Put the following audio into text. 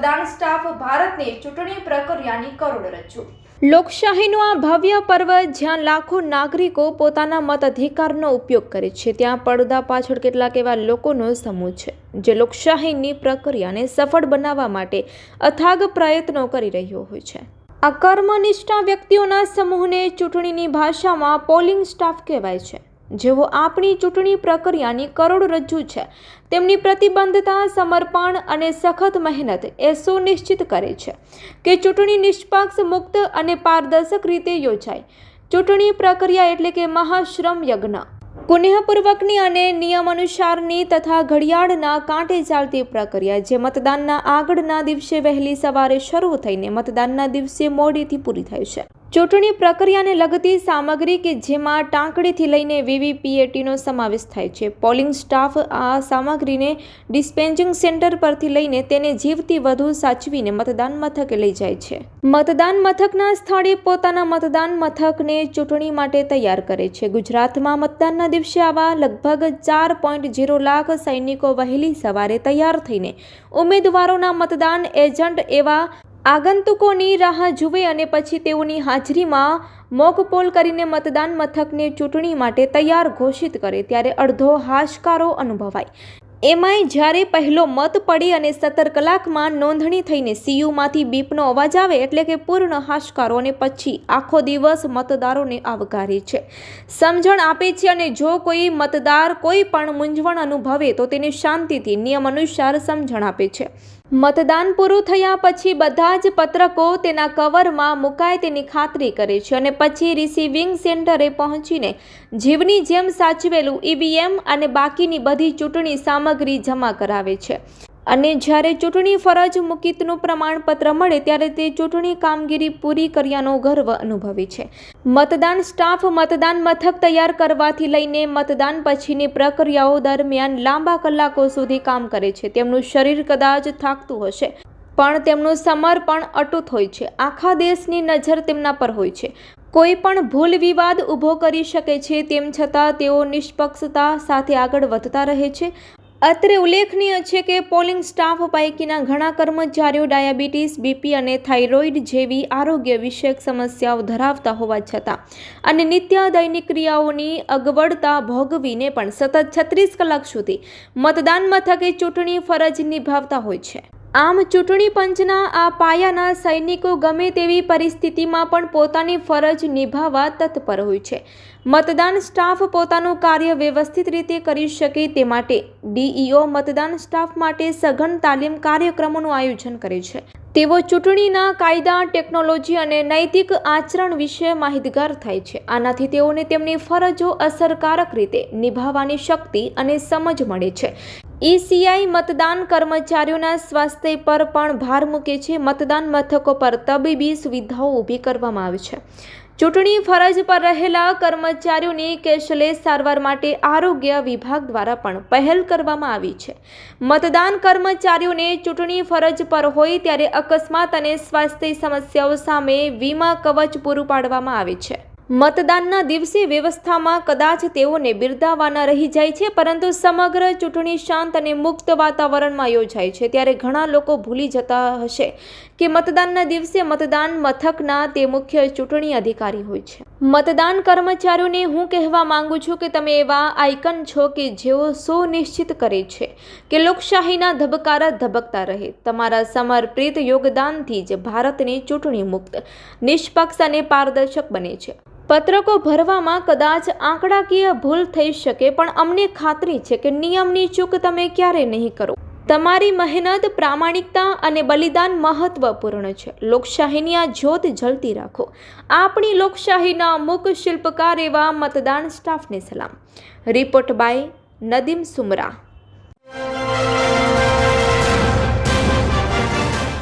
મતદાન સ્ટાફ ભારતને ચૂંટણી પ્રક્રિયાની કરોડરજ્જુ લોકશાહીનું આ ભવ્ય પર્વ જ્યાં લાખો નાગરિકો પોતાના મત અધિકારનો ઉપયોગ કરે છે, ત્યાં પડદા પાછળ કેટલાક એવા લોકોનો સમૂહ છે, જે લોકશાહીની પ્રક્રિયાને સફળ બનાવવા માટે અથાગ પ્રયત્નો કરી રહ્યો હોય છે. આ કર્મનિષ્ઠા વ્યક્તિઓના સમૂહને ચૂંટણીની ભાષામાં પોલિંગ સ્ટાફ કહેવાય છે. જેઓ આપણી ચૂંટણી પ્રક્રિયાની કરોડરજ્જુ છે. તેમની પ્રતિબદ્ધતા સમર્પણ અને સખત મહેનત એ સુનિશ્ચિત કરે છે કે ચૂંટણી નિષ્પક્ષ, મુક્ત અને પારદર્શક રીતે યોજાય. ચૂંટણી પ્રક્રિયા એટલે કે મહાશ્રમ યજ્ઞ. કુનેહપૂર્વકની અને નિયમ અનુસારની તથા ઘડિયાળના કાંટે ચાલતી પ્રક્રિયા જે મતદાનના આગળના દિવસે વહેલી સવારે શરૂ થઈને મતદાનના દિવસે મોડીથી પૂરી થાય છે. ચૂંટણી પ્રક્રિયાને લગતી સામગ્રી કે જેમાં ટાંકડીથી લઈને વીવીપીએટીનો સમાવેશ થાય છે. પોલિંગ સ્ટાફ આ સામગ્રીને ડિસ્પેન્જિંગ સેન્ટર પરથી લઈને તેને જીવથી વધુ સાચવીને મતદાન મથકે લઈ જાય છે. મતદાન મથકના સ્થળે પોતાના મતદાન મથકને ચૂંટણી માટે તૈયાર કરે છે. ગુજરાતમાં મતદાનના દિવસે આવા લગભગ ચાર પોઈન્ટ ઝીરો લાખ સૈનિકો વહેલી સવારે તૈયાર થઈને ઉમેદવારોના મતદાન એજન્ટ એવા આગંતુકોની રાહ જુએ અને પછી તેઓની હાજરીમાં મોકપોલ કરીને મતદાન મથકને ચૂંટણી માટે તૈયાર ઘોષિત કરે ત્યારે અડધો હાશકારો અનુભવાય. એમાંય જ્યારે પહેલો મત પડી અને સત્તર કલાકમાં નોંધણી થઈને સીયુમાંથી બીપનો અવાજ આવે એટલે કે પૂર્ણ હાશકારો અને પછી આખો દિવસ મતદારોને આવકારે છે. સમજણ આપે છે અને જો કોઈ મતદાર કોઈ પણ મૂંઝવણ અનુભવે તો તેને શાંતિથી નિયમ અનુસાર સમજણ આપે છે. મતદાન પૂરું થયા પછી બધા જ પત્રકો તેના કવરમાં મુકાય તેની ખાતરી કરે છે અને પછી રિસીવિંગ સેન્ટરે પહોંચીને જીવની જેમ સાચવેલું ઈવીએમ અને બાકીની બધી ચૂંટણી સામગ્રી જમા કરાવે છે. અને જ્યારે ચૂંટણી ફરજ મુકિતનું પ્રમાણપત્ર મળે ત્યારે તે ચૂંટણી કામગીરી પૂરી કર્યાનો ગર્વ અનુભવે છે. મતદાન સ્ટાફ મતદાન મથક તૈયાર કરવાથી લઈને મતદાન પછીની પ્રક્રિયાઓ દરમિયાન લાંબા કલાકો સુધી કામ કરે છે. તેમનું શરીર કદાચ થાકતું હશે, પણ તેમનું સમર્પણ અટૂટ હોય છે. આખા દેશની નજર તેમના પર હોય છે. કોઈ પણ ભૂલ વિવાદ ઊભો કરી શકે છે, તેમ છતાં તેઓ નિષ્પક્ષતા સાથે આગળ વધતા રહે છે અત્રે ઉલ્લેખનીય છે કે પોલિંગ સ્ટાફ પૈકીના ઘણા કર્મચારીઓ ડાયાબિટીસ, બીપી અને થાઇરોઇડ જેવી આરોગ્ય વિષયક સમસ્યાઓ ધરાવતા હોવા છતાં અને નિત્ય દૈનિક ક્રિયાઓની અગવડતા ભોગવીને પણ સતત છત્રીસ કલાક સુધી મતદાન મથકે ચૂંટણી ફરજ નિભાવતા હોય છે. આમ ચૂંટણી પંચના આ પાયાના સૈનિકો ગમે તેવી પરિસ્થિતિમાં પણ પોતાની ફરજ નિભાવવા તત્પર હોય છે. મતદાન સ્ટાફ પોતાનું કાર્ય વ્યવસ્થિત રીતે કરી શકે તે માટે ડીઈઓ મતદાન સ્ટાફ માટે સઘન તાલીમ કાર્યક્રમોનું આયોજન કરે છે. તેઓ ચૂંટણીના કાયદા, ટેકનોલોજી અને નૈતિક આચરણ વિશે માહિતગાર થાય છે. આનાથી તેઓને તેમની ફરજો અસરકારક રીતે નિભાવવાની શક્તિ અને સમજ મળે છે. ઈસીઆઈ મતદાન કર્મચારીઓના સ્વાસ્થ્ય પર પણ ભાર મૂકે છે. મતદાન મથકો પર તબીબી સુવિધાઓ ઊભી કરવામાં આવે છે. ચૂંટણી ફરજ પર રહેલા કર્મચારીઓની કેશલેસ સારવાર માટે આરોગ્ય વિભાગ દ્વારા પણ પહેલ કરવામાં આવી છે. મતદાન કર્મચારીઓને ચૂંટણી ફરજ પર હોય ત્યારે અકસ્માત અને સ્વાસ્થ્ય સમસ્યાઓ સામે વીમા કવચ પૂરું પાડવામાં આવે છે. મતદાનના દિવસે વ્યવસ્થામાં કદાચ તેઓને બિરદાવાના રહી જાય છે, પરંતુ સમગ્ર ચૂંટણી શાંત અને મુક્ત વાતાવરણમાં યોજાય છે. ત્યારે ઘણા લોકો ભૂલી જતા હશે કે મતદાનના દિવસે મતદાન મથકના તે મુખ્ય ચૂંટણી અધિકારી હોય છે. મતદાન કર્મચારીઓને હું કહેવા માંગુ છું કે તમે એવા આઇકન છો કે જેઓ સુનિશ્ચિત કરે છે કે લોકશાહીના ધબકારા ધબકતા રહે. તમારા સમર્પિત યોગદાનથી જ ભારતની ચૂંટણી મુક્ત, નિષ્પક્ષ અને પારદર્શક બને છે. પત્રકો ભરવામાં કદાચ આંકડાકીય ભૂલ થઈ શકે, પણ અમને ખાતરી છે કે નિયમની ચૂક તમે ક્યારે નહીં કરો. તમારી મહેનત પ્રામાણિકતા અને બલિદાન મહત્વપૂર્ણ છે. લોકશાહીની આ જ્યોત જલતી રાખો. આપણી લોકશાહીના મુક શિલ્પકાર એવા મતદાન સ્ટાફને સલામ. Report by Nadeem Sumra.